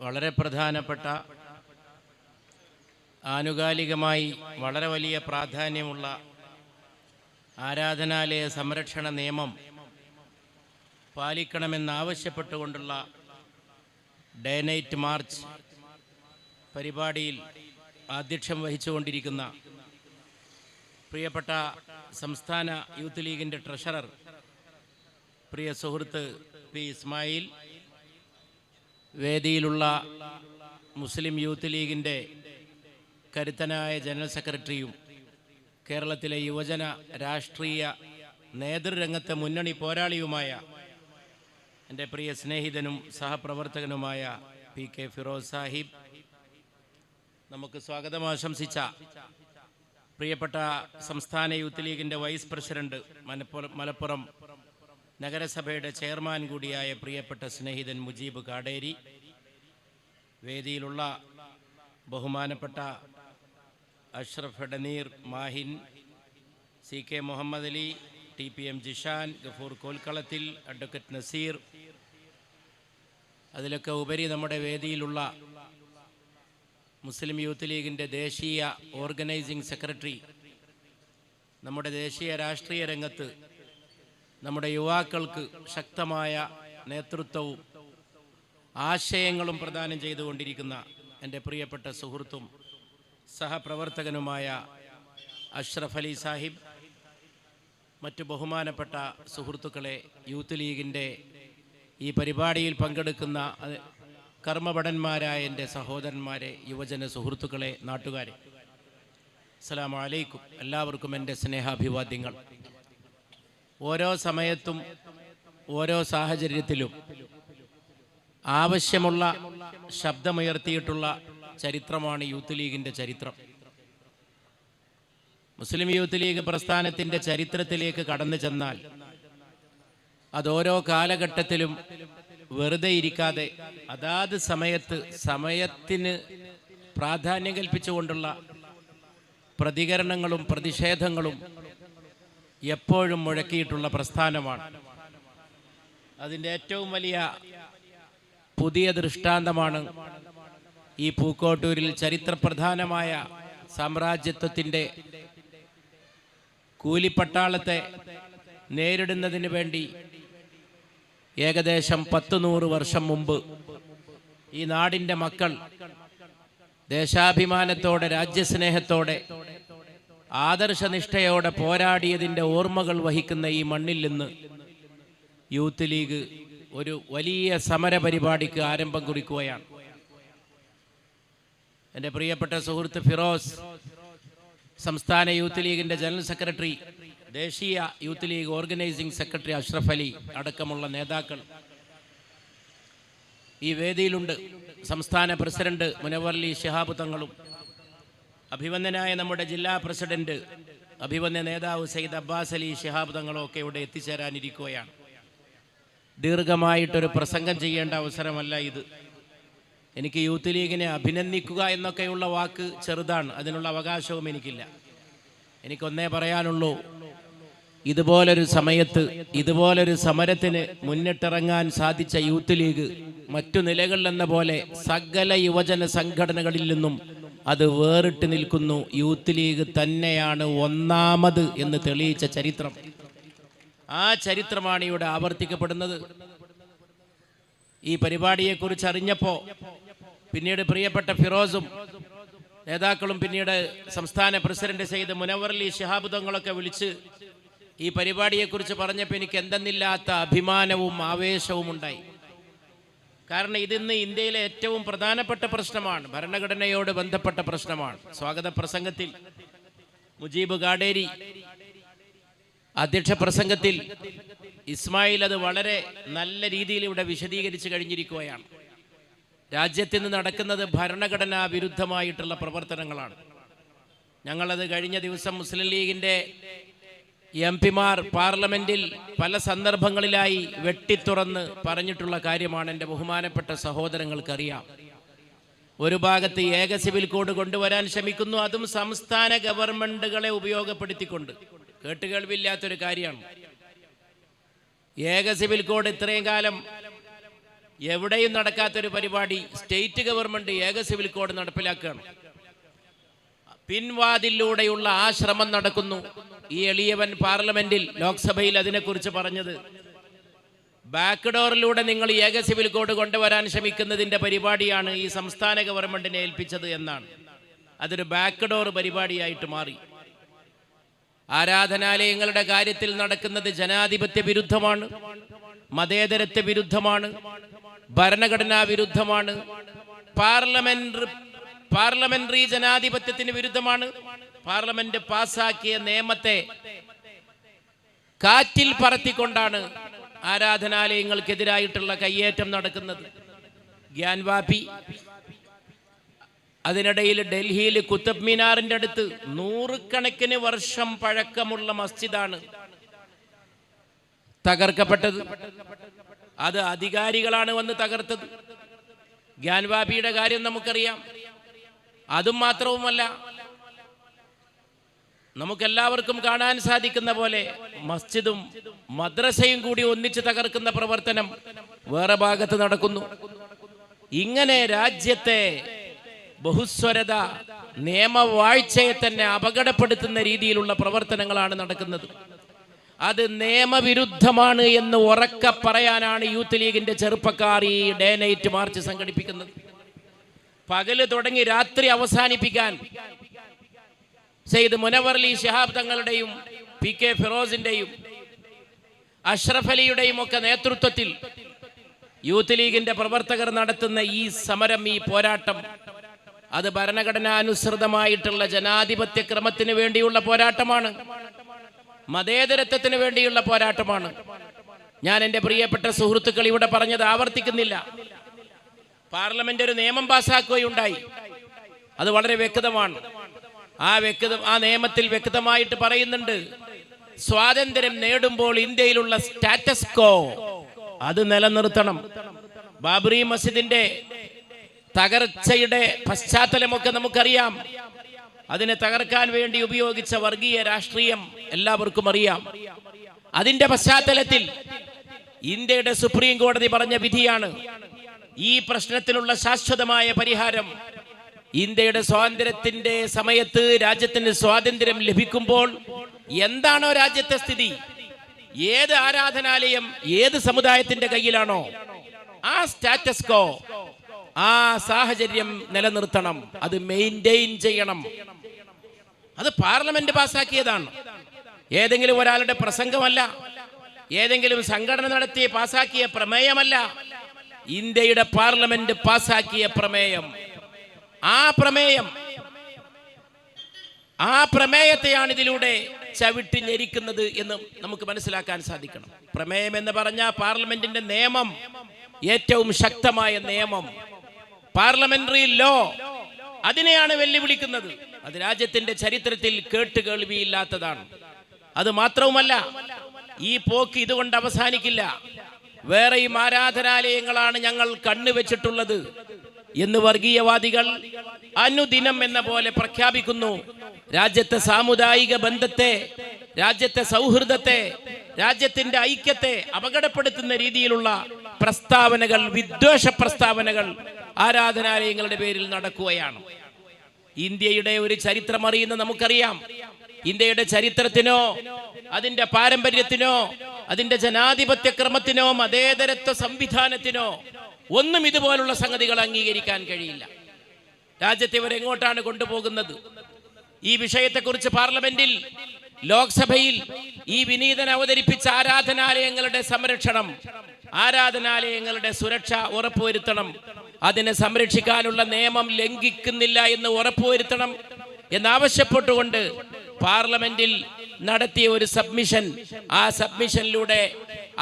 വളരെ പ്രധാനപ്പെട്ട ആനുകാലികമായി വളരെ വലിയ പ്രാധാന്യമുള്ള ആരാധനാലയ സംരക്ഷണ നിയമം പാലിക്കണമെന്നാവശ്യപ്പെട്ടുകൊണ്ടുള്ള ഡേ നൈറ്റ് മാർച്ച് പരിപാടിയിൽ ആധ്യക്ഷം വഹിച്ചുകൊണ്ടിരിക്കുന്ന പ്രിയപ്പെട്ട സംസ്ഥാന യൂത്ത് ലീഗിന്റെ ട്രഷറർ പ്രിയ സുഹൃത്ത് പി ഇസ്മായിൽ വേദിയിലുള്ള മുസ്ലിം യൂത്ത് ലീഗിന്റെ കരുത്തനായ ജനറൽ സെക്രട്ടറിയും കേരളത്തിലെ യുവജന രാഷ്ട്രീയ നേതൃരംഗത്തെ മുന്നണി പോരാളിയുമായ എന്റെ പ്രിയ സ്നേഹിതനും സഹപ്രവർത്തകനുമായ പി കെ ഫിറോസ് സാഹിബ് നമുക്ക് സ്വാഗതം ആശംസിച്ച പ്രിയപ്പെട്ട സംസ്ഥാന യൂത്ത് ലീഗിന്റെ വൈസ് പ്രസിഡന്റ് മലപ്പുറം നഗരസഭയുടെ ചെയർമാൻ കൂടിയായ പ്രിയപ്പെട്ട സ്നേഹിതൻ മുജീബ് കാടേരി വേദിയിലുള്ള ബഹുമാനപ്പെട്ട Ashraf Edneer Mahin C K Muhammad Ali T P M Jishan Gafoor Kolkalathil advocate Naseer. അതിലൊക്കെ ഉപരി നമ്മുടെ വേദിയിലുള്ള മുസ്ലിം യൂത്ത് ലീഗിന്റെ ദേശീയ ഓർഗനൈസിംഗ് സെക്രട്ടറി നമ്മുടെ ദേശീയ രാഷ്ട്രീയ രംഗത്ത് നമ്മുടെ യുവാക്കൾക്ക് ശക്തമായ നേതൃത്വവും ആശയങ്ങളും പ്രദാനം ചെയ്തുകൊണ്ടിരിക്കുന്ന എന്റെ പ്രിയപ്പെട്ട സുഹൃത്തും സഹപ്രവർത്തകനുമായ അഷ്റഫ് അലി സാഹിബ് മറ്റു ബഹുമാനപ്പെട്ട സുഹൃത്തുക്കളെ യൂത്ത് ലീഗിന്റെ ഈ പരിപാടിയിൽ പങ്കെടുക്കുന്ന കർമ്മഭടന്മാരായ എന്റെ സഹോദരന്മാരെ യുവജന സുഹൃത്തുക്കളെ നാട്ടുകാരെ. അസ്സലാമു അലൈക്കും. എല്ലാവർക്കും എന്റെ സ്നേഹാഭിവാദ്യങ്ങൾ. ഓരോ സമയത്തും ഓരോ സാഹചര്യത്തിലും ആവശ്യമുള്ള ശബ്ദമുയർത്തിയിട്ടുള്ള ചരിത്രമാണ് യൂത്ത് ലീഗിന്റെ ചരിത്രം. മുസ്ലിം യൂത്ത് ലീഗ് പ്രസ്ഥാനത്തിന്റെ ചരിത്രത്തിലേക്ക് കടന്നു ചെന്നാൽ അതോരോ കാലഘട്ടത്തിലും വെറുതെ ഇരിക്കാതെ അതാത് സമയത്ത് സമയത്തിന് പ്രാധാന്യം കൽപ്പിച്ചുകൊണ്ടുള്ള പ്രതികരണങ്ങളും പ്രതിഷേധങ്ങളും എപ്പോഴും മുഴക്കിയിട്ടുള്ള പ്രസ്ഥാനമാണ്. അതിന്റെ ഏറ്റവും വലിയ പുതിയ ദൃഷ്ടാന്തമാണ് ഈ പൂക്കോട്ടൂരിൽ ചരിത്രപ്രധാനമായ സാമ്രാജ്യത്വത്തിന്റെ കൂലിപ്പട്ടാളത്തെ നേരിടുന്നതിന് വേണ്ടി ഏകദേശം പത്ത് നൂറ് വർഷം മുമ്പ് ഈ നാടിന്റെ മക്കൾ ദേശാഭിമാനത്തോടെ രാജ്യസ്നേഹത്തോടെ ആദർശനിഷ്ഠയോടെ പോരാടിയതിന്റെ ഓർമ്മകൾ വഹിക്കുന്ന ഈ മണ്ണിൽ നിന്ന് യൂത്ത് ലീഗ് ഒരു വലിയ സമര പരിപാടിക്ക് ആരംഭം കുറിക്കുകയാണ്. എന്റെ പ്രിയപ്പെട്ട സുഹൃത്ത് ഫിറോസ് സംസ്ഥാന യൂത്ത് ലീഗിന്റെ ജനറൽ സെക്രട്ടറി ദേശീയ youth league organising secretary Ashraf Ali അടക്കമുള്ള നേതാക്കൾ. ഈ വേദിയിലുണ്ട് സംസ്ഥാന പ്രസിഡന്റ് മുനവർലി ശിഹാബ് തങ്ങളും അഭിവന്ദനായ നമ്മുടെ ജില്ലാ പ്രസിഡന്റ് അഭിവന്ദ നേതാവ് സയ്യിദ് അബ്ബാസ് അലി ഷിഹാബ് തങ്ങളൊക്കെ ഇവിടെ എത്തിച്ചേരാനിരിക്കുകയാണ്. ദീർഘമായിട്ടൊരു പ്രസംഗം ചെയ്യേണ്ട അവസരമല്ല ഇത്. എനിക്ക് യൂത്ത് ലീഗിനെ അഭിനന്ദിക്കുക എന്നൊക്കെയുള്ള വാക്ക് ചെറുതാണ്. അതിനുള്ള അവകാശവും എനിക്കില്ല. എനിക്കൊന്നേ പറയാനുള്ളൂ ഇതുപോലൊരു സമയത്ത് ഇതുപോലൊരു സമരത്തിന് മുന്നിട്ടിറങ്ങാൻ സാധിച്ച യൂത്ത് ലീഗ് മറ്റു നിലകളിലെന്ന പോലെ സകല യുവജന സംഘടനകളിൽ നിന്നും അത് വേറിട്ട് നിൽക്കുന്നു. യൂത്ത് ലീഗ് തന്നെയാണ് ഒന്നാമത് എന്ന് തെളിയിച്ച ചരിത്രം. ആ ചരിത്രമാണ് ഇവിടെ ആവർത്തിക്കപ്പെടുന്നത്. ഈ പരിപാടിയെക്കുറിച്ച് അറിഞ്ഞപ്പോൾ പിന്നീട് പ്രിയപ്പെട്ട ഫിറോസും നേതാക്കളും പിന്നീട് സംസ്ഥാന പ്രസിഡന്റ് ചെയ്ത് മുനവർലി ശിഹാബുദങ്ങളൊക്കെ വിളിച്ച് ഈ പരിപാടിയെക്കുറിച്ച് പറഞ്ഞപ്പോൾ എനിക്ക് എന്തെന്നില്ലാത്ത അഭിമാനവും ആവേശവും ഉണ്ടായി. കാരണം ഇതിന്ന് ഇന്ത്യയിലെ ഏറ്റവും പ്രധാനപ്പെട്ട പ്രശ്നമാണ് ഭരണഘടനയോട് ബന്ധപ്പെട്ട പ്രശ്നമാണ്. സ്വാഗത പ്രസംഗത്തിൽ മുജീബ് ഗാഡേരി അധ്യക്ഷ പ്രസംഗത്തിൽ ഇസ്മായിൽ അത് വളരെ നല്ല രീതിയിൽ ഇവിടെ വിശദീകരിച്ചു കഴിഞ്ഞിരിക്കുകയാണ്. രാജ്യത്തിന് നടക്കുന്നത് ഭരണഘടനാ വിരുദ്ധമായിട്ടുള്ള പ്രവർത്തനങ്ങളാണ്. ഞങ്ങളത് കഴിഞ്ഞ ദിവസം മുസ്ലിം ലീഗിന്റെ എം പിമാർ പാർലമെന്റിൽ പല സന്ദർഭങ്ങളിലായി വെട്ടിത്തുറന്ന് പറഞ്ഞിട്ടുള്ള കാര്യമാണ് എന്റെ ബഹുമാനപ്പെട്ട സഹോദരങ്ങൾക്കറിയാം. ഒരു ഭാഗത്ത് ഏക സിവിൽ കോഡ് കൊണ്ടുവരാൻ ശ്രമിക്കുന്നു അതും സംസ്ഥാന ഗവൺമെന്റുകളെ ഉപയോഗപ്പെടുത്തിക്കൊണ്ട്. കേട്ടുകേൾവില്ലാത്തൊരു കാര്യമാണ്. ഏക സിവിൽ കോഡ് ഇത്രയും കാലം എവിടെയും നടക്കാത്തൊരു പരിപാടി സ്റ്റേറ്റ് ഗവൺമെന്റ് ഏക സിവിൽ കോഡ് നടപ്പിലാക്കുകയാണ്. പിൻവാതിലൂടെയുള്ള ആ ശ്രമം നടക്കുന്നു. ഈ എളിയവൻ പാർലമെന്റിൽ ലോക്സഭയിൽ അതിനെക്കുറിച്ച് പറഞ്ഞത്. ബാക്ക് ഡോറിലൂടെ നിങ്ങൾ ഏക സിവിൽ കോഡ് കൊണ്ടുവരാൻ ശ്രമിക്കുന്നതിന്റെ പരിപാടിയാണ് ഈ സംസ്ഥാന ഗവൺമെന്റിനെ ഏൽപ്പിച്ചത് എന്നാണ്. അതൊരു ബാക്ക് ഡോർ പരിപാടിയായിട്ട് മാറി. ആരാധനാലയങ്ങളുടെ കാര്യത്തിൽ നടക്കുന്നത് ജനാധിപത്യ വിരുദ്ധമാണ് മതേതരത്വ വിരുദ്ധമാണ് ഭരണഘടനാ വിരുദ്ധമാണ് പാർലമെന്റ് പാർലമെന്ററി ജനാധിപത്യത്തിന് വിരുദ്ധമാണ് പാർലമെന്റ് പാസാക്കിയ നിയമത്തെ കാറ്റിൽ പറത്തിക്കൊണ്ടാണ് ആരാധനാലയങ്ങൾക്കെതിരായിട്ടുള്ള കയ്യേറ്റം നടക്കുന്നത്. ഗ്യാൻവാപി അതിനിടയിൽ ഡൽഹിയിൽ കുത്തബ് മിനാറിന്റെ അടുത്ത് നൂറുകണക്കിന് വർഷം പഴക്കമുള്ള മസ്ജിദാണ് തകർക്കപ്പെട്ടത്. അത് അധികാരികളാണ് വന്ന് തകർത്തത്. ഗ്യാൻവാപിയുടെ കാര്യം നമുക്കറിയാം. അതും മാത്രവുമല്ല നമുക്കെല്ലാവർക്കും കാണാൻ സാധിക്കുന്ന പോലെ മസ്ജിദും മദ്രസയും കൂടി ഒന്നിച്ച് തകർക്കുന്ന പ്രവർത്തനം വേറെ ഭാഗത്ത് നടക്കുന്നു. ഇങ്ങനെ രാജ്യത്തെ ബഹുസ്വരത നിയമവാഴ്ചയെ തന്നെ അപകടപ്പെടുത്തുന്ന രീതിയിലുള്ള പ്രവർത്തനങ്ങളാണ് നടക്കുന്നത്. അത് നിയമവിരുദ്ധമാണ് എന്ന് ഉറക്ക പറയാനാണ് യൂത്ത് ലീഗിന്റെ ചെറുപ്പക്കാർ ഈ ഡേ നൈറ്റ് മാർച്ച് സംഘടിപ്പിക്കുന്നത്. പകൽ തുടങ്ങി രാത്രി അവസാനിപ്പിക്കാൻ സെയ്ദ് മുനവർലി ശിഹാബ് തങ്ങളുടെയും പി കെ ഫിറോസിന്റെയും അഷ്റഫ് അലിയുടെയും ഒക്കെ നേതൃത്വത്തിൽ യൂത്ത് ലീഗിന്റെ പ്രവർത്തകർ നടത്തുന്ന ഈ സമരം ഈ പോരാട്ടം അത് ഭരണഘടനാനുസൃതമായിട്ടുള്ള ജനാധിപത്യ ക്രമത്തിന് വേണ്ടിയുള്ള പോരാട്ടമാണ്. മതേതരത്വത്തിന് വേണ്ടിയുള്ള പോരാട്ടമാണ്. ഞാൻ എന്റെ പ്രിയപ്പെട്ട സുഹൃത്തുക്കൾ ഇവിടെ പറഞ്ഞത് ആവർത്തിക്കുന്നില്ല. പാർലമെന്റ് ഒരു നിയമം പാസ്സാക്കുകയുണ്ടായി അത് വളരെ വ്യക്തമാണ്. ആ വ്യക്ത ആ നിയമത്തിൽ വ്യക്തമായിട്ട് പറയുന്നുണ്ട്. സ്വാതന്ത്ര്യം നേടുമ്പോൾ ഇന്ത്യയിലുള്ള സ്റ്റാറ്റസ് കോ അത് നിലനിർത്തണം. ബാബറി മസ്ജിദിന്റെ തകർച്ചയുടെ പശ്ചാത്തലമൊക്കെ നമുക്കറിയാം. അതിനെ തകർക്കാൻ വേണ്ടി ഉപയോഗിച്ച വർഗീയ രാഷ്ട്രീയം എല്ലാവർക്കും അറിയാം. അതിന്റെ പശ്ചാത്തലത്തിൽ ഇന്ത്യയുടെ സുപ്രീം കോടതി പറഞ്ഞ വിധിയാണ് ഈ പ്രശ്നത്തിനുള്ള ശാശ്വതമായ പരിഹാരം ഇന്ത്യയുടെ സ്വാതന്ത്ര്യത്തിന്റെ സമയത്ത് രാജ്യത്തിന് സ്വാതന്ത്ര്യം ലഭിക്കുമ്പോൾ എന്താണോ രാജ്യത്തെ സ്ഥിതി? ഏത് ആരാധനാലയം ഏത് സമുദായത്തിന്റെ കയ്യിലാണോ ആ സ്റ്റാറ്റസ് കോ ആ സാഹചര്യം നിലനിർത്തണം. അത് മെയിന്റെയിൻ ചെയ്യണം. അത് പാർലമെന്റ് പാസാക്കിയതാണ് ഏതെങ്കിലും ഒരാളുടെ പ്രസംഗമല്ല. ഏതെങ്കിലും സംഘടന നടത്തി പാസാക്കിയ പ്രമേയമല്ല. ഇന്ത്യയുടെ പാർലമെന്റ് പാസാക്കിയ പ്രമേയം. ആ പ്രമേയം ആ പ്രമേയത്തെയാണ് ഇതിലൂടെ ചവിട്ടി ഞെരിക്കുന്നത് എന്ന് നമുക്ക് മനസ്സിലാക്കാൻ സാധിക്കണം. പ്രമേയം എന്ന് പറഞ്ഞ പാർലമെന്റിന്റെ നിയമം ഏറ്റവും ശക്തമായ നിയമം. പാർലമെന്ററി ലോ അതിനെയാണ് വെല്ലുവിളിക്കുന്നത്. അത് രാജ്യത്തിന്റെ ചരിത്രത്തിൽ കേട്ട് കേൾവിയില്ലാത്തതാണ് അത് മാത്രവുമല്ല ഈ പോക്ക് ഇതുകൊണ്ട് അവസാനിക്കില്ല. വേറെയും ആരാധനാലയങ്ങളാണ് ഞങ്ങൾ കണ്ണുവെച്ചിട്ടുള്ളത്. എന്ന് വർഗീയവാദികൾ അനുദിനം എന്ന പോലെ പ്രഖ്യാപിക്കുന്നു. രാജ്യത്തെ സാമുദായിക ബന്ധത്തെ രാജ്യത്തെ സൗഹൃദത്തെ രാജ്യത്തിന്റെ ഐക്യത്തെ അപകടപ്പെടുത്തുന്ന രീതിയിലുള്ള പ്രസ്താവനകൾ വിദ്വേഷ പ്രസ്താവനകൾ ആരാധനാലയങ്ങളുടെ പേരിൽ നടക്കുകയാണ്. ഇന്ത്യയുടെ ഒരു ചരിത്രം അറിയുന്ന നമുക്കറിയാം. ഇന്ത്യയുടെ ചരിത്രത്തിനോ അതിന്റെ പാരമ്പര്യത്തിനോ അതിന്റെ ജനാധിപത്യ ക്രമത്തിനോ മതേതരത്വ സംവിധാനത്തിനോ ഒന്നും ഇതുപോലുള്ള സംഗതികൾ അംഗീകരിക്കാൻ കഴിയില്ല. രാജ്യത്തെ ഇവരെങ്ങോട്ടാണ് കൊണ്ടുപോകുന്നത്? ഈ വിഷയത്തെക്കുറിച്ച് പാർലമെന്റിൽ ലോക്സഭയിൽ ഈ വിനീതൻ അവതരിപ്പിച്ച ആരാധനാലയങ്ങളുടെ സംരക്ഷണം ആരാധനാലയങ്ങളുടെ സുരക്ഷ ഉറപ്പുവരുത്തണം അതിനെ സംരക്ഷിക്കാനുള്ള നിയമം ലംഘിക്കുന്നില്ല എന്ന് ഉറപ്പുവരുത്തണം എന്നാവശ്യപ്പെട്ടുകൊണ്ട് പാർലമെന്റിൽ നടത്തിയ ഒരു സബ്മിഷൻ ആ സബ്മിഷനിലൂടെ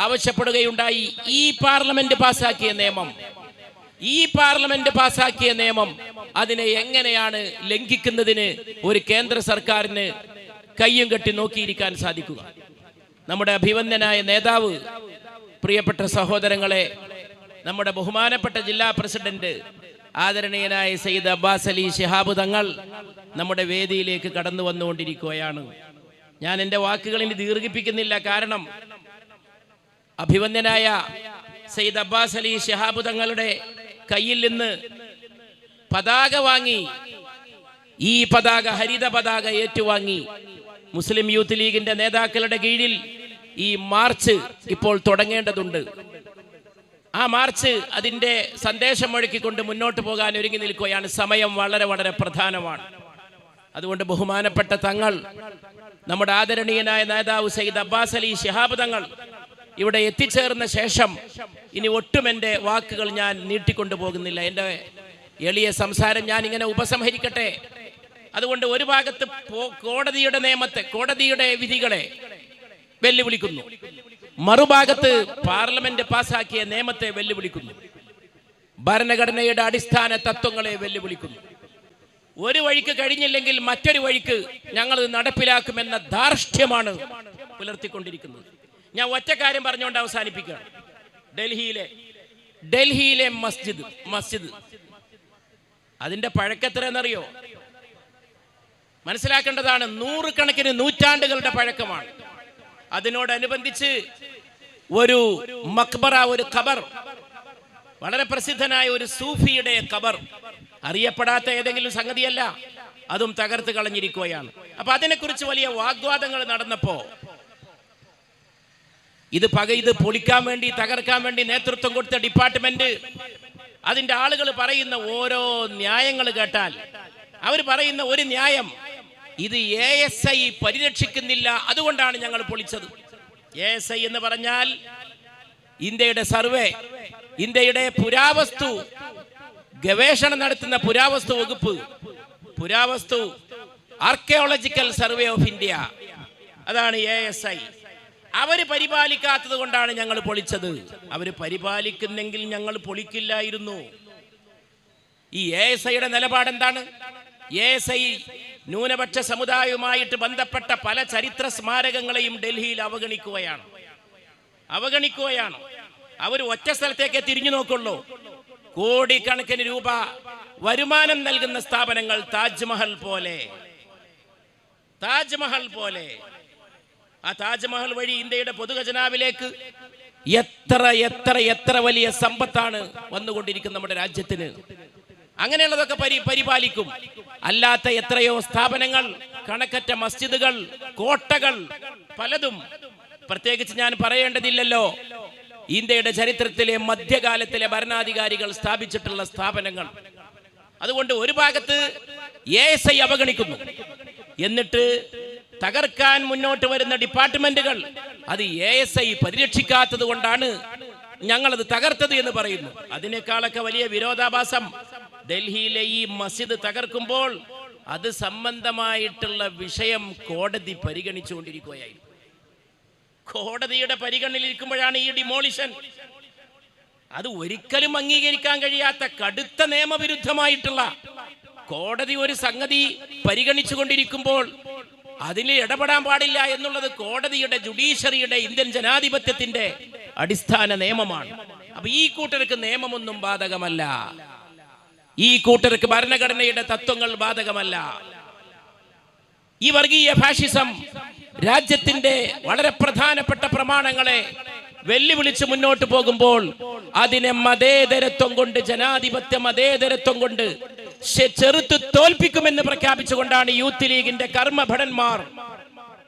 ആവശ്യപ്പെടുകയുണ്ടായി. ഈ പാർലമെന്റ് പാസാക്കിയ നിയമം ഈ പാർലമെന്റ് പാസാക്കിയ നിയമം അതിനെ എങ്ങനെയാണ് ലംഘിക്കുന്നതിന് ഒരു കേന്ദ്ര സർക്കാരിന് കയ്യും കെട്ടി നോക്കിയിരിക്കാൻ സാധിക്കുക? നമ്മുടെ അഭിവന്ദനായ നേതാവ് പ്രിയപ്പെട്ട സഹോദരങ്ങളെ നമ്മുടെ ബഹുമാനപ്പെട്ട ജില്ലാ പ്രസിഡന്റ് ആദരണീയനായ സയ്യിദ് അബ്ബാസ് അലി ശിഹാബ് തങ്ങൾ നമ്മുടെ വേദിയിലേക്ക് കടന്നു വന്നുകൊണ്ടിരിക്കുകയാണ്. ഞാൻ എന്റെ വാക്കുകൾ ഇനി ദീർഘിപ്പിക്കുന്നില്ല. കാരണം അഭിവന്ദനായ സയ്യിദ് അബ്ബാസ് അലി ഷിഹാബ് തങ്ങളുടെ കയ്യിൽ നിന്ന് പതാക വാങ്ങി ഈ പതാക ഹരിത പതാക ഏറ്റുവാങ്ങി മുസ്ലിം യൂത്ത് ലീഗിന്റെ നേതാക്കളുടെ കീഴിൽ ഈ മാർച്ച് ഇപ്പോൾ തുടങ്ങേണ്ടതുണ്ട്. ആ മാർച്ച് അതിന്റെ സന്ദേശം മുഴക്കിക്കൊണ്ട് മുന്നോട്ട് പോകാൻ ഒരുങ്ങി നിൽക്കുകയാണ്. സമയം വളരെ വളരെ പ്രധാനമാണ്. അതുകൊണ്ട് ബഹുമാനപ്പെട്ട തങ്ങൾ നമ്മുടെ ആദരണീയനായ നേതാവ് സയ്യിദ് അബ്ബാസ് അലി ശിഹാബ് തങ്ങൾ ഇവിടെ എത്തിച്ചേർന്ന ശേഷം ഇനി ഒട്ടും എന്റെ വാക്കുകൾ ഞാൻ നീട്ടിക്കൊണ്ടു പോകുന്നില്ല. എന്റെ എളിയ സംസാരം ഞാൻ ഇങ്ങനെ ഉപസംഹരിക്കട്ടെ? അതുകൊണ്ട് ഒരു ഭാഗത്ത് കോടതിയുടെ നിയമത്തെ കോടതിയുടെ വിധികളെ വെല്ലുവിളിക്കുന്നു. മറുഭാഗത്ത് പാർലമെന്റ് പാസാക്കിയ നിയമത്തെ വെല്ലുവിളിക്കുന്നു. ഭരണഘടനയുടെ അടിസ്ഥാന തത്വങ്ങളെ വെല്ലുവിളിക്കുന്നു. ഒരു വഴിക്ക് കഴിഞ്ഞില്ലെങ്കിൽ മറ്റൊരു വഴിക്ക് ഞങ്ങൾ നടപ്പിലാക്കുമെന്ന ധാർഷ്ട്യമാണ് പുലർത്തിക്കൊണ്ടിരിക്കുന്നത്. ഞാൻ ഒറ്റ കാര്യം പറഞ്ഞുകൊണ്ട് അവസാനിപ്പിക്കുകയാണ്. ഡൽഹിയിലെ ഡൽഹിയിലെ മസ്ജിദ് മസ്ജിദ്. അതിന്റെ പഴക്കത്രയെന്നറിയോ? മനസ്സിലാക്കേണ്ടതാണ് നൂറുകണക്കിന് നൂറ്റാണ്ടുകളുടെ പഴക്കമാണ്. അതിനോടനുബന്ധിച്ച് ഒരു മക്ബറ ഒരു ഖബർ വളരെ പ്രസിദ്ധനായ ഒരു സൂഫിയുടെ ഖബർ. അറിയപ്പെടാത്ത ഏതെങ്കിലും സംഗതിയല്ല അതും തകർത്ത് കളഞ്ഞിരിക്കുകയാണ്. അപ്പൊ അതിനെക്കുറിച്ച് വലിയ വാഗ്വാദങ്ങൾ നടന്നപ്പോ ഇത് പക ഇത് പൊളിക്കാൻ വേണ്ടി തകർക്കാൻ വേണ്ടി നേതൃത്വം കൊടുത്ത ഡിപ്പാർട്ട്മെന്റ് അതിന്റെ ആളുകൾ പറയുന്ന ഓരോ ന്യായങ്ങൾ കേട്ടാൽ അവർ പറയുന്ന ഒരു ന്യായം ഇത് എ എസ് ഐ പരിരക്ഷിക്കുന്നില്ല. അതുകൊണ്ടാണ് ഞങ്ങൾ പൊളിച്ചത്. എ എസ് ഐ എന്ന് പറഞ്ഞാൽ ഇന്ത്യയുടെ സർവേ ഇന്ത്യയുടെ പുരാവസ്തു ഗവേഷണം നടത്തുന്ന പുരാവസ്തു വകുപ്പ് പുരാവസ്തു ആർക്കിയോളജിക്കൽ സർവേ ഓഫ് ഇന്ത്യ അതാണ് എ എസ് ഐ അവർ പരിപാലിക്കാത്തത് കൊണ്ടാണ് ഞങ്ങൾ പൊളിച്ചത്. അവർ പരിപാലിക്കുന്നെങ്കിൽ ഞങ്ങൾ പൊളിക്കില്ലായിരുന്നു. ഈ എ എസ് ഐയുടെ നിലപാട് എന്താണ് എ എസ് ഐ ന്യൂനപക്ഷ സമുദായവുമായിട്ട് ബന്ധപ്പെട്ട പല ചരിത്ര സ്മാരകങ്ങളെയും ഡൽഹിയിൽ അവഗണിക്കുകയാണ്. അവഗണിക്കുകയാണ്. അവർ ഒറ്റ സ്ഥലത്തേക്ക് തിരിഞ്ഞു നോക്കുള്ളൂ. കോടിക്കണക്കിന് രൂപ വരുമാനം നൽകുന്ന സ്ഥാപനങ്ങൾ താജ്മഹൽ പോലെ. താജ്മഹൽ പോലെ. ആ താജ്മഹൽ വഴി ഇന്ത്യയുടെ പൊതുഖജനാവിലേക്ക് എത്ര എത്ര എത്ര വലിയ സമ്പത്താണ് വന്നുകൊണ്ടിരിക്കുന്നത് നമ്മുടെ രാജ്യത്തിന്? അങ്ങനെയുള്ളതൊക്കെ പരി പരിപാലിക്കും. അല്ലാത്ത എത്രയോ സ്ഥാപനങ്ങൾ കണക്കറ്റ മസ്ജിദുകൾ കോട്ടകൾ പലതും. പ്രത്യേകിച്ച് ഞാൻ പറയേണ്ടതില്ലല്ലോ. ഇന്ത്യയുടെ ചരിത്രത്തിലെ മധ്യകാലത്തിലെ ഭരണാധികാരികൾ സ്ഥാപിച്ചിട്ടുള്ള സ്ഥാപനങ്ങൾ. അതുകൊണ്ട് ഒരു ഭാഗത്ത് എ എസ് ഐ അവഗണിക്കുന്നു. എന്നിട്ട് തകർക്കാൻ മുന്നോട്ട് വരുന്ന ഡിപ്പാർട്ട്മെന്റുകൾ അത് എ എസ് ഐ പരിരക്ഷിക്കാത്തത് കൊണ്ടാണ് ഞങ്ങളത് തകർത്തത് എന്ന് പറയുന്നു. അതിനേക്കാളൊക്കെ വലിയ വിരോധാഭാസം ഡൽഹിയിലെ ഈ മസ്ജിദ് തകർക്കുമ്പോൾ അത് സംബന്ധമായിട്ടുള്ള വിഷയം കോടതി പരിഗണിച്ചുകൊണ്ടിരിക്കുകയായിരുന്നു. കോടതിയുടെ പരിഗണനയിലിരിക്കുമ്പോഴാണ് ഈ ഡിമോളിഷൻ അത് ഒരിക്കലും അംഗീകരിക്കാൻ കഴിയാത്ത കടുത്ത നിയമവിരുദ്ധമായിട്ടുള്ള കോടതി ഒരു സംഗതി പരിഗണിച്ചുകൊണ്ടിരിക്കുമ്പോൾ അതിൽ ഇടപെടാൻ പാടില്ല എന്നുള്ളത് കോടതിയുടെ ജുഡീഷ്യറിയുടെ ഇന്ത്യൻ ജനാധിപത്യത്തിന്റെ അടിസ്ഥാന നിയമമാണ്. അപ്പൊ ഈ കൂട്ടർക്ക് നിയമമൊന്നും ബാധകമല്ല. ഈ കൂട്ടർക്ക് ഭരണഘടനയുടെ തത്വങ്ങൾ ബാധകമല്ല. ഈ വർഗീയ ഫാഷിസം രാജ്യത്തിന്റെ വളരെ പ്രധാനപ്പെട്ട പ്രമാണങ്ങളെ വെല്ലുവിളിച്ച് മുന്നോട്ട് പോകുമ്പോൾ അതിനെ മതേതരത്വം കൊണ്ട് ജനാധിപത്യ മതേതരത്വം കൊണ്ട് ചെറുത്ത് തോൽപ്പിക്കുമെന്ന് പ്രഖ്യാപിച്ചുകൊണ്ടാണ് യൂത്ത് ലീഗിന്റെ കർമ്മഭടന്മാർ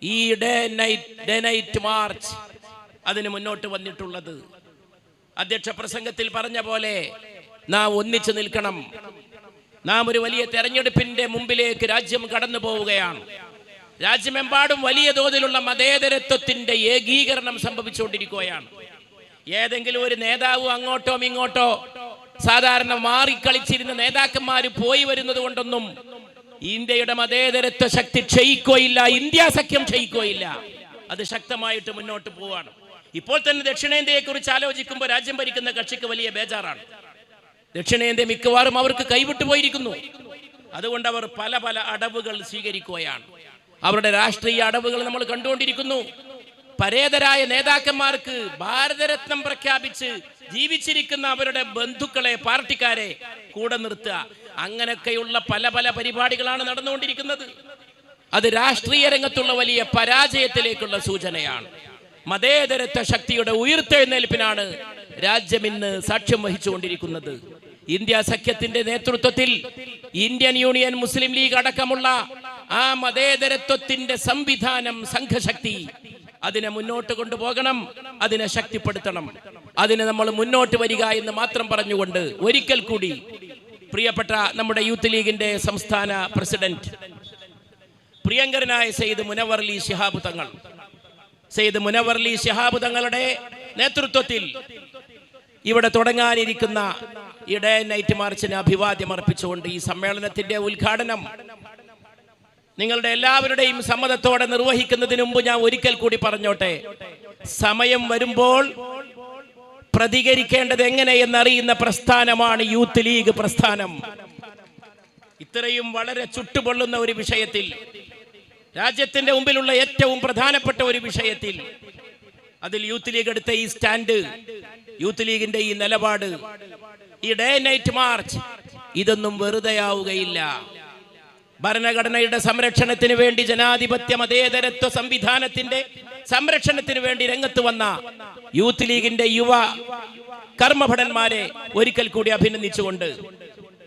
ഈ day night day night march അതിന് മുന്നോട്ട് വന്നിട്ടുള്ളത്. അധ്യക്ഷ പ്രസംഗത്തിൽ പറഞ്ഞ പോലെ നാം ഒന്നിച്ചു നിൽക്കണം. നാം ഒരു വലിയ തെരഞ്ഞെടുപ്പിന്റെ മുമ്പിലേക്ക് രാജ്യം കടന്നു പോവുകയാണ്. രാജ്യമെമ്പാടും വലിയ തോതിലുള്ള മതേതരത്വത്തിന്റെ ഏകീകരണം സംഭവിച്ചുകൊണ്ടിരിക്കുകയാണ്. ഏതെങ്കിലും ഒരു നേതാവ് അങ്ങോട്ടോ ഇങ്ങോട്ടോ സാധാരണ മാറിക്കളിച്ചിരുന്ന നേതാക്കന്മാർ പോയി വരുന്നത് കൊണ്ടൊന്നും ഇന്ത്യയുടെ മതേതരത്വ ശക്തി ക്ഷയിക്കുകയില്ല ഇന്ത്യ സഖ്യം ക്ഷയിക്കുകയില്ല. അത് ശക്തമായിട്ട് മുന്നോട്ട് പോവാണ് ഇപ്പോൾ തന്നെ ദക്ഷിണേന്ത്യയെ കുറിച്ച് ആലോചിക്കുമ്പോൾ രാജ്യം ഭരിക്കുന്ന കക്ഷിക്ക് വലിയ ബേജാറാണ്. ദക്ഷിണേന്ത്യ മിക്കവാറും അവർക്ക് കൈവിട്ടു പോയിരിക്കുന്നു. അതുകൊണ്ട് അവർ പല പല അടവുകൾ സ്വീകരിക്കുകയാണ്. അവരുടെ രാഷ്ട്രീയ അടവുകൾ നമ്മൾ കണ്ടുകൊണ്ടിരിക്കുന്നു. പരേതരായ നേതാക്കന്മാർക്ക് ഭാരതരത്നം പ്രഖ്യാപിച്ച് ജീവിച്ചിരിക്കുന്ന അവരുടെ ബന്ധുക്കളെ പാർട്ടിക്കാരെ കൂടെ നിർത്തുക. അങ്ങനെയൊക്കെയുള്ള പല പല പരിപാടികളാണ് നടന്നുകൊണ്ടിരിക്കുന്നത്. അത് രാഷ്ട്രീയ രംഗത്തുള്ള വലിയ പരാജയത്തിലേക്കുള്ള സൂചനയാണ്. മതേതരത്വ ശക്തിയുടെ ഉയർത്തെഴുന്നേൽപ്പിനാണ് രാജ്യം ഇന്ന് സാക്ഷ്യം വഹിച്ചുകൊണ്ടിരിക്കുന്നത്. ഇന്ത്യ സഖ്യത്തിന്റെ നേതൃത്വത്തിൽ ഇന്ത്യൻ യൂണിയൻ മുസ്ലിം ലീഗ് അടക്കമുള്ള ആ മതേതരത്വത്തിന്റെ സംവിധാനം സംഘശക്തി. അതിനെ മുന്നോട്ട് കൊണ്ടുപോകണം അതിനെ ശക്തിപ്പെടുത്തണം. അതിനെ നമ്മൾ മുന്നോട്ട് വരിക എന്ന് മാത്രം പറഞ്ഞുകൊണ്ട് ഒരിക്കൽ കൂടി പ്രിയപ്പെട്ട നമ്മുടെ യൂത്ത് ലീഗിന്റെ സംസ്ഥാന പ്രസിഡന്റ് പ്രിയങ്കരനായ സെയ്ദ് മുനവർലി ശിഹാബ് തങ്ങൾ സെയ്ദ് മുനവർലി ശിഹാബ് തങ്ങളുടെ നേതൃത്വത്തിൽ ഇവിടെ തുടങ്ങാനിരിക്കുന്ന ഈ നൈറ്റ് മാർച്ചിന് അഭിവാദ്യം അർപ്പിച്ചുകൊണ്ട് ഈ സമ്മേളനത്തിന്റെ ഉദ്ഘാടനം നിങ്ങളുടെ എല്ലാവരുടെയും സമ്മതത്തോടെ നിർവഹിക്കുന്നതിന് മുമ്പ് ഞാൻ ഒരിക്കൽ കൂടി പറഞ്ഞോട്ടെ. സമയം വരുമ്പോൾ പ്രതികരിക്കേണ്ടത് എങ്ങനെയെന്നറിയുന്ന പ്രസ്ഥാനമാണ് യൂത്ത് ലീഗ് പ്രസ്ഥാനം. ഇത്രയും വളരെ ചുട്ടുപൊള്ളുന്ന ഒരു വിഷയത്തിൽ രാജ്യത്തിന്റെ മുമ്പിലുള്ള ഏറ്റവും പ്രധാനപ്പെട്ട ഒരു വിഷയത്തിൽ അതിൽ യൂത്ത് ലീഗ് എടുത്ത ഈ സ്റ്റാൻഡ് യൂത്ത് ലീഗിന്റെ ഈ നിലപാട് ഈ ഡേ നൈറ്റ് മാർച്ച് ഇതൊന്നും വെറുതെയാവുകയില്ല. ഭരണഘടനയുടെ സംരക്ഷണത്തിന് വേണ്ടി ജനാധിപത്യ മതേതരത്വ സംവിധാനത്തിന്റെ സംരക്ഷണത്തിന് വേണ്ടി രംഗത്ത് വന്ന യൂത്ത് ലീഗിന്റെ യുവ കർമ്മഭടന്മാരെ ഒരിക്കൽ കൂടി അഭിനന്ദിച്ചുകൊണ്ട്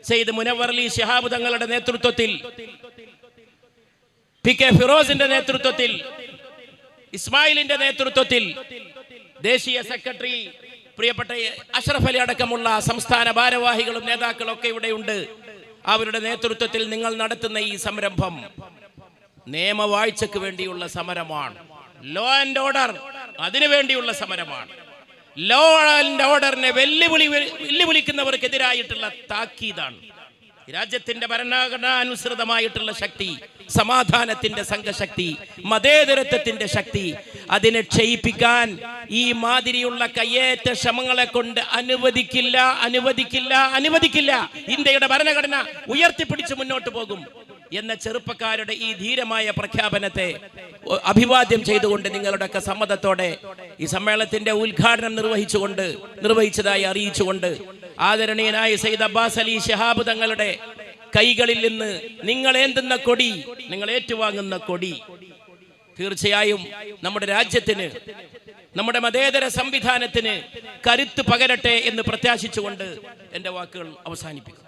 സെയ്ദ് മുനവർലി ശിഹാബ് തങ്ങളുടെ നേതൃത്വത്തിൽ പി കെ ഫിറോസിന്റെ നേതൃത്വത്തിൽ ഇസ്മായിലിന്റെ നേതൃത്വത്തിൽ ദേശീയ സെക്രട്ടറി പ്രിയപ്പെട്ട അഷ്റഫ് അലി അടക്കമുള്ള സംസ്ഥാന ഭാരവാഹികളും നേതാക്കളും ഒക്കെ ഇവിടെയുണ്ട് അവരുടെ നേതൃത്വത്തിൽ നിങ്ങൾ നടത്തുന്ന ഈ സംരംഭം നിയമവാഴ്ചക്ക് വേണ്ടിയുള്ള സമരമാണ്. ലോ ആൻഡ് ഓർഡർ അതിനു വേണ്ടിയുള്ള സമരമാണ്. ലോ ആൻഡ് ഓർഡറിനെ വെല്ലുവിളി വെല്ലുവിളിക്കുന്നവർക്കെതിരായിട്ടുള്ള താക്കീതാണ്. രാജ്യത്തിന്റെ ഭരണഘടനാനുസൃതമായിട്ടുള്ള ശക്തി സമാധാനത്തിന്റെ സംഘശക്തി മതേതരത്വത്തിന്റെ ശക്തി അതിനെ ക്ഷയിപ്പിക്കാൻ ഈ മാതിരിയുള്ള കയ്യേറ്റ ശ്രമങ്ങളെ കൊണ്ട് അനുവദിക്കില്ല അനുവദിക്കില്ല അനുവദിക്കില്ല. ഇന്ത്യയുടെ ഭരണഘടന ഉയർത്തിപ്പിടിച്ച് മുന്നോട്ട് പോകും. എന്ന ചെറുപ്പക്കാരുടെ ഈ ധീരമായ പ്രഖ്യാപനത്തെ അഭിവാദ്യം ചെയ്തുകൊണ്ട് നിങ്ങളുടെയൊക്കെ സമ്മതത്തോടെ ഈ സമ്മേളനത്തിന്റെ ഉദ്ഘാടനം നിർവഹിച്ചുകൊണ്ട് നിർവഹിച്ചതായി അറിയിച്ചുകൊണ്ട് ആദരണീയനായ സയ്യിദ് അബ്ബാസ് അലി ഷഹാബ് തങ്ങളുടെ കൈകളിൽ നിന്ന് നിങ്ങൾ ഏന്തുന്ന കൊടി നിങ്ങൾ ഏറ്റുവാങ്ങുന്ന കൊടി. തീർച്ചയായും നമ്മുടെ രാജ്യത്തിന് നമ്മുടെ മതേതര സംവിധാനത്തിന് കരുത്ത് പകരട്ടെ എന്ന് പ്രത്യാശിച്ചുകൊണ്ട് എന്റെ വാക്കുകൾ അവസാനിപ്പിക്കും